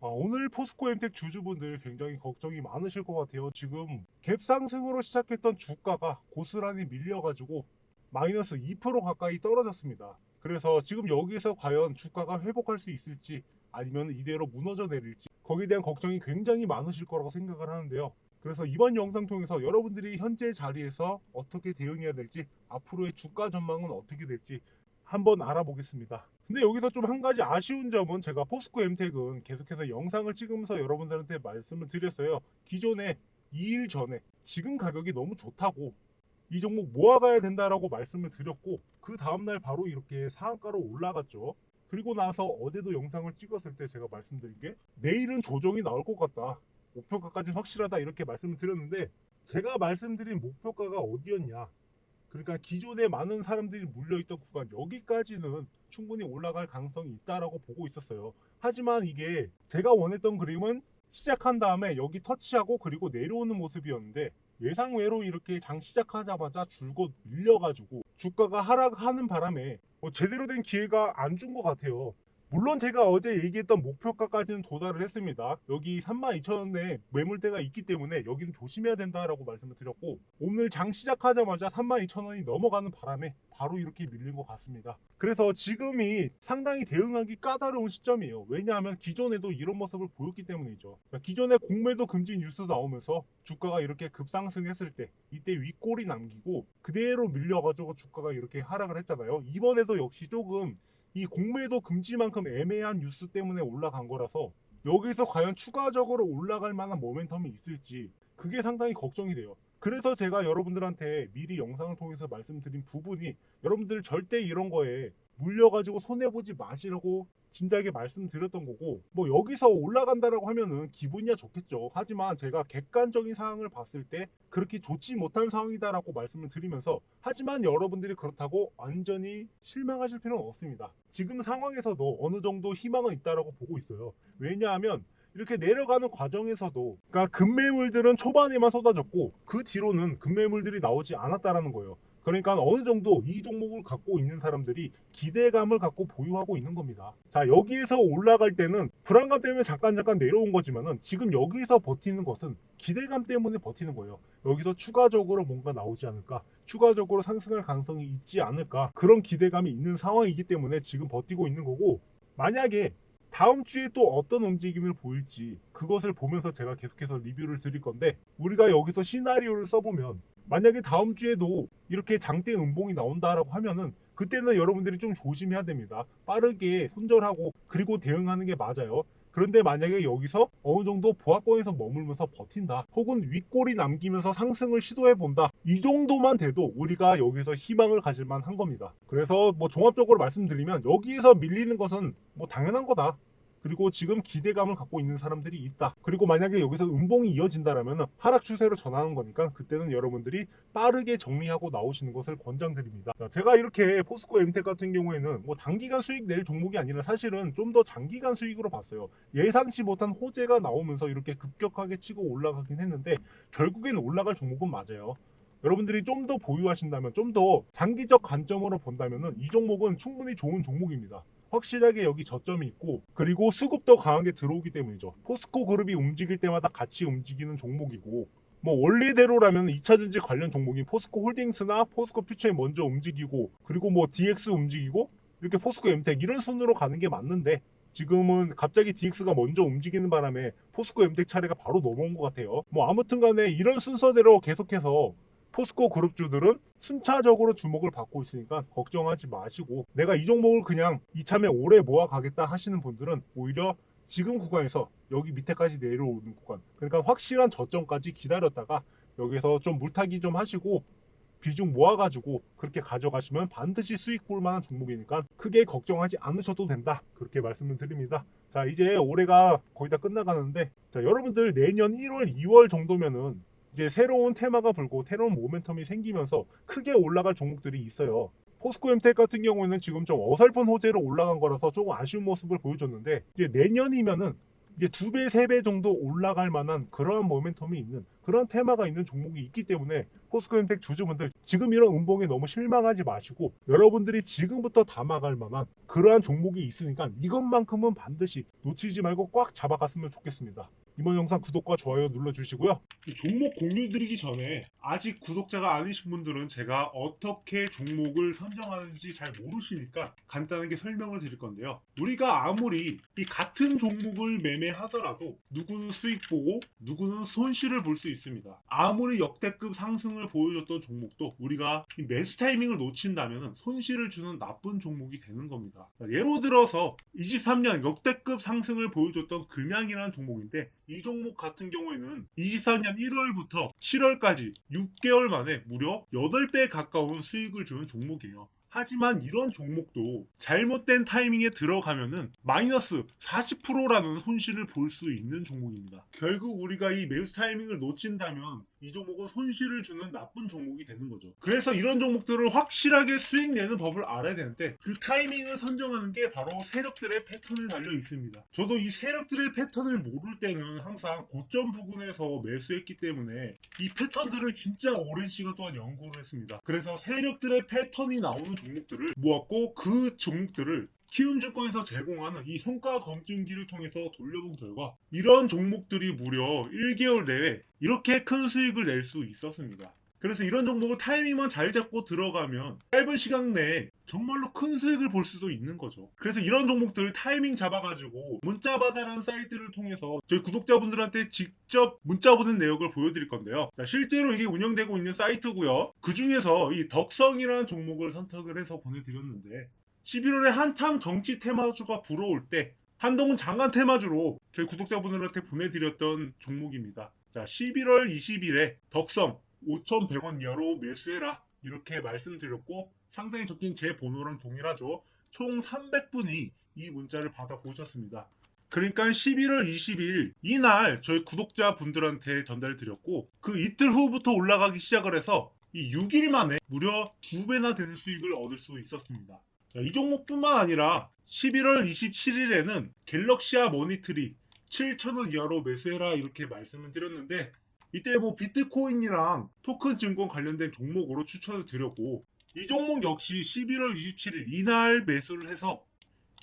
아, 오늘 포스코 엠텍 주주분들 굉장히 걱정이 많으실 것 같아요. 지금 갭 상승으로 시작했던 주가가 고스란히 밀려가지고 마이너스 2% 가까이 떨어졌습니다. 그래서 지금 여기서 과연 주가가 회복할 수 있을지 아니면 이대로 무너져 내릴지 거기에 대한 걱정이 굉장히 많으실 거라고 생각을 하는데요. 그래서 이번 영상 통해서 여러분들이 현재 자리에서 어떻게 대응해야 될지 앞으로의 주가 전망은 어떻게 될지 한번 알아보겠습니다. 근데 여기서 좀 한 가지 아쉬운 점은 제가 포스코 엠텍은 계속해서 영상을 찍으면서 여러분들한테 말씀을 드렸어요. 기존에 2일 전에 지금 가격이 너무 좋다고 이 종목 모아가야 된다라고 말씀을 드렸고 그 다음날 바로 이렇게 상한가로 올라갔죠. 그리고 나서 어제도 영상을 찍었을 때 제가 말씀드린 게 내일은 조정이 나올 것 같다. 목표가까지는 확실하다 이렇게 말씀을 드렸는데 제가 말씀드린 목표가가 어디였냐? 그러니까 기존에 많은 사람들이 물려있던 구간 여기까지는 충분히 올라갈 가능성이 있다라고 보고 있었어요. 하지만 이게 제가 원했던 그림은 시작한 다음에 여기 터치하고 그리고 내려오는 모습이었는데 예상외로 이렇게 장 시작하자마자 줄곧 밀려가지고 주가가 하락하는 바람에 뭐 제대로 된 기회가 안 준 것 같아요. 물론 제가 어제 얘기했던 목표가까지는 도달을 했습니다. 여기 32,000원에 매물대가 있기 때문에 여기는 조심해야 된다라고 말씀을 드렸고 오늘 장 시작하자마자 32,000원이 넘어가는 바람에 바로 이렇게 밀린 것 같습니다. 그래서 지금이 상당히 대응하기 까다로운 시점이에요. 왜냐하면 기존에도 이런 모습을 보였기 때문이죠. 그러니까 기존에 공매도 금지 뉴스 나오면서 주가가 이렇게 급상승했을 때 이때 윗골이 남기고 그대로 밀려가지고 주가가 이렇게 하락을 했잖아요. 이번에도 역시 조금 이 공매도 금지만큼 애매한 뉴스 때문에 올라간 거라서 여기서 과연 추가적으로 올라갈 만한 모멘텀이 있을지 그게 상당히 걱정이 돼요. 그래서 제가 여러분들한테 미리 영상을 통해서 말씀드린 부분이 여러분들 절대 이런 거에 물려가지고 손해보지 마시라고 진작에 말씀드렸던 거고 뭐 여기서 올라간다라고 하면은 기분이야 좋겠죠. 하지만 제가 객관적인 상황을 봤을 때 그렇게 좋지 못한 상황이다라고 말씀을 드리면서 하지만 여러분들이 그렇다고 완전히 실망하실 필요는 없습니다. 지금 상황에서도 어느 정도 희망은 있다라고 보고 있어요. 왜냐하면 이렇게 내려가는 과정에서도 그러니까 급매물들은 초반에만 쏟아졌고 그 뒤로는 급매물들이 나오지 않았다라는 거예요 그러니까 어느 정도 이 종목을 갖고 있는 사람들이 기대감을 갖고 보유하고 있는 겁니다. 자, 여기에서 올라갈 때는 불안감 때문에 잠깐 잠깐 내려온 거지만은 지금 여기서 버티는 것은 기대감 때문에 버티는 거예요. 여기서 추가적으로 뭔가 나오지 않을까? 추가적으로 상승할 가능성이 있지 않을까? 그런 기대감이 있는 상황이기 때문에 지금 버티고 있는 거고 만약에 다음 주에 또 어떤 움직임을 보일지 그것을 보면서 제가 계속해서 리뷰를 드릴 건데 우리가 여기서 시나리오를 써보면 만약에 다음 주에도 이렇게 장대 음봉이 나온다라고 하면은 그때는 여러분들이 좀 조심해야 됩니다. 빠르게 손절하고 그리고 대응하는 게 맞아요. 그런데 만약에 여기서 어느 정도 보합권에서 머물면서 버틴다 혹은 윗골이 남기면서 상승을 시도해 본다 이 정도만 돼도 우리가 여기서 희망을 가질 만 한 겁니다 그래서 뭐 종합적으로 말씀드리면 여기에서 밀리는 것은 뭐 당연한 거다 그리고 지금 기대감을 갖고 있는 사람들이 있다. 그리고 만약에 여기서 음봉이 이어진다라면 하락 추세로 전하는 거니까 그때는 여러분들이 빠르게 정리하고 나오시는 것을 권장드립니다. 자, 제가 이렇게 포스코 엠텍 같은 경우에는 뭐 단기간 수익 낼 종목이 아니라 사실은 좀 더 장기간 수익으로 봤어요. 예상치 못한 호재가 나오면서 이렇게 급격하게 치고 올라가긴 했는데 결국엔 올라갈 종목은 맞아요. 여러분들이 좀 더 보유하신다면 좀 더 장기적 관점으로 본다면은 이 종목은 충분히 좋은 종목입니다. 확실하게 여기 저점이 있고 그리고 수급도 강하게 들어오기 때문이죠. 포스코 그룹이 움직일 때마다 같이 움직이는 종목이고 뭐 원래대로라면 2차전지 관련 종목인 포스코 홀딩스나 포스코 퓨처에 먼저 움직이고 그리고 뭐 DX 움직이고 이렇게 포스코 엠텍 이런 순으로 가는 게 맞는데 지금은 갑자기 DX가 먼저 움직이는 바람에 포스코 엠텍 차례가 바로 넘어온 것 같아요. 뭐 아무튼 간에 이런 순서대로 계속해서 포스코 그룹주들은 순차적으로 주목을 받고 있으니까 걱정하지 마시고 내가 이 종목을 그냥 이참에 오래 모아 가겠다 하시는 분들은 오히려 지금 구간에서 여기 밑에까지 내려오는 구간. 그러니까 확실한 저점까지 기다렸다가 여기서 좀 물타기 좀 하시고 비중 모아가지고 그렇게 가져가시면 반드시 수익 볼 만한 종목이니까 크게 걱정하지 않으셔도 된다. 그렇게 말씀을 드립니다. 자 이제 올해가 거의 다 끝나가는데 자 여러분들 내년 1월 2월 정도면은 이제 새로운 테마가 불고 새로운 모멘텀이 생기면서 크게 올라갈 종목들이 있어요. 포스코 엠텍 같은 경우에는 지금 좀 어설픈 호재로 올라간 거라서 조금 아쉬운 모습을 보여줬는데 이제 내년이면은 이제 두 배, 세 배 정도 올라갈 만한 그러한 모멘텀이 있는 그런 테마가 있는 종목이 있기 때문에 포스코엠텍 주주분들 지금 이런 음봉에 너무 실망하지 마시고 여러분들이 지금부터 담아갈 만한 그러한 종목이 있으니까 이것만큼은 반드시 놓치지 말고 꽉 잡아갔으면 좋겠습니다. 이번 영상 구독과 좋아요 눌러주시고요. 종목 공유 드리기 전에 아직 구독자가 아니신 분들은 제가 어떻게 종목을 선정하는지 잘 모르시니까 간단하게 설명을 드릴 건데요. 우리가 아무리 이 같은 종목을 매매하더라도 누구는 수익 보고 누구는 손실을 볼 수 있습니다. 아무리 역대급 상승을 보여줬던 종목도 우리가 이 매수 타이밍을 놓친다면 손실을 주는 나쁜 종목이 되는 겁니다. 예로 들어서 23년 역대급 상승을 보여줬던 금양이라는 종목인데 이 종목 같은 경우에는 23년 1월부터 7월까지 6개월 만에 무려 8배 가까운 수익을 주는 종목이에요. 하지만 이런 종목도 잘못된 타이밍에 들어가면은 마이너스 40%라는 손실을 볼 수 있는 종목입니다. 결국 우리가 이 매수 타이밍을 놓친다면 이 종목은 손실을 주는 나쁜 종목이 되는 거죠. 그래서 이런 종목들을 확실하게 수익 내는 법을 알아야 되는데 그 타이밍을 선정하는 게 바로 세력들의 패턴에 달려 있습니다. 저도 이 세력들의 패턴을 모를 때는 항상 고점 부근에서 매수했기 때문에 이 패턴들을 진짜 오랜 시간 동안 연구를 했습니다. 그래서 세력들의 패턴이 나오는 종목들을 모았고 그 종목들을 키움증권에서 제공하는 이 성과 검증기를 통해서 돌려본 결과 이런 종목들이 무려 1개월 내에 이렇게 큰 수익을 낼 수 있었습니다. 그래서 이런 종목을 타이밍만 잘 잡고 들어가면 짧은 시간 내에 정말로 큰 수익을 볼 수도 있는 거죠. 그래서 이런 종목들 타이밍 잡아가지고 문자바다라는 사이트를 통해서 저희 구독자분들한테 직접 문자 보낸 내역을 보여드릴 건데요. 자, 실제로 이게 운영되고 있는 사이트고요. 그 중에서 이 덕성이라는 종목을 선택을 해서 보내드렸는데 11월에 한참 정치 테마주가 불어올 때 한동훈 장관 테마주로 저희 구독자분들한테 보내드렸던 종목입니다. 자, 11월 20일에 덕성 5,100원 이하로 매수해라 이렇게 말씀드렸고 상당히 적힌 제 번호랑 동일하죠. 총 300분이 이 문자를 받아 보셨습니다. 그러니까 11월 20일 이날 저희 구독자분들한테 전달드렸고 그 이틀 후부터 올라가기 시작을 해서 이 6일 만에 무려 2배나 되는 수익을 얻을 수 있었습니다. 자, 이 종목뿐만 아니라 11월 27일에는 갤럭시아 머니트리 7,000원 이하로 매수해라 이렇게 말씀을 드렸는데 이때 뭐 비트코인이랑 토큰 증권 관련된 종목으로 추천을 드렸고 이 종목 역시 11월 27일 이날 매수를 해서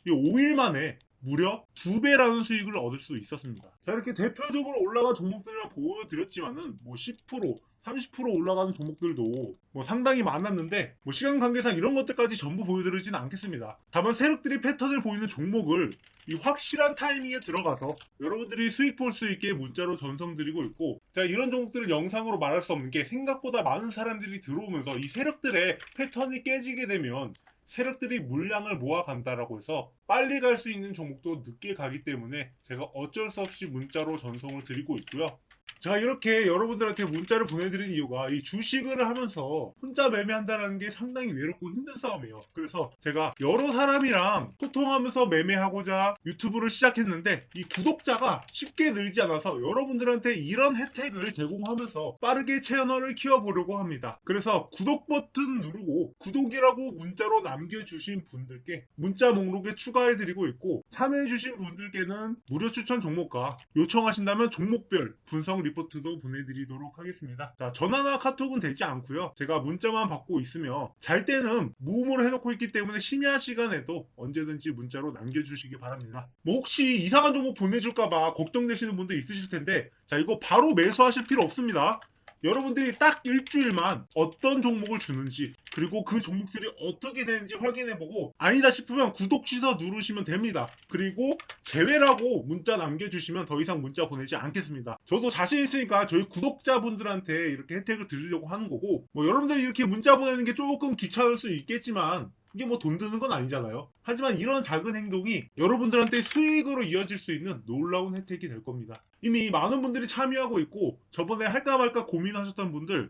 이 5일 만에 무려 2배라는 수익을 얻을 수 있었습니다. 자 이렇게 대표적으로 올라간 종목들을 보여드렸지만은 뭐 10% 30% 올라가는 종목들도 뭐 상당히 많았는데 뭐 시간 관계상 이런 것들까지 전부 보여드리지는 않겠습니다. 다만 세력들이 패턴을 보이는 종목을 이 확실한 타이밍에 들어가서 여러분들이 수익 볼 수 있게 문자로 전송드리고 있고 자 이런 종목들을 영상으로 말할 수 없는 게 생각보다 많은 사람들이 들어오면서 이 세력들의 패턴이 깨지게 되면 세력들이 물량을 모아간다라고 해서 빨리 갈 수 있는 종목도 늦게 가기 때문에 제가 어쩔 수 없이 문자로 전송을 드리고 있고요. 제가 이렇게 여러분들한테 문자를 보내드린 이유가 이 주식을 하면서 혼자 매매한다는 게 상당히 외롭고 힘든 싸움이에요. 그래서 제가 여러 사람이랑 소통하면서 매매하고자 유튜브를 시작했는데 이 구독자가 쉽게 늘지 않아서 여러분들한테 이런 혜택을 제공하면서 빠르게 채널을 키워보려고 합니다. 그래서 구독 버튼 누르고 구독이라고 문자로 남겨주신 분들께 문자 목록에 추가해드리고 있고 참여해주신 분들께는 무료 추천 종목과 요청하신다면 종목별 분석 리포트도 보내드리도록 하겠습니다. 자, 전화나 카톡은 되지 않고요. 제가 문자만 받고 있으며 잘 때는 무음으로 해놓고 있기 때문에 심야 시간에도 언제든지 문자로 남겨주시기 바랍니다. 뭐 혹시 이상한 종목 보내줄까봐 걱정되시는 분들 있으실 텐데 자 이거 바로 매수하실 필요 없습니다. 여러분들이 딱 일주일만 어떤 종목을 주는지 그리고 그 종목들이 어떻게 되는지 확인해보고 아니다 싶으면 구독 취소 누르시면 됩니다. 그리고 제외라고 문자 남겨주시면 더 이상 문자 보내지 않겠습니다. 저도 자신 있으니까 저희 구독자분들한테 이렇게 혜택을 드리려고 하는 거고 뭐 여러분들이 이렇게 문자 보내는 게 조금 귀찮을 수 있겠지만 이게 뭐 돈 드는 건 아니잖아요. 하지만 이런 작은 행동이 여러분들한테 수익으로 이어질 수 있는 놀라운 혜택이 될 겁니다. 이미 많은 분들이 참여하고 있고 저번에 할까 말까 고민하셨던 분들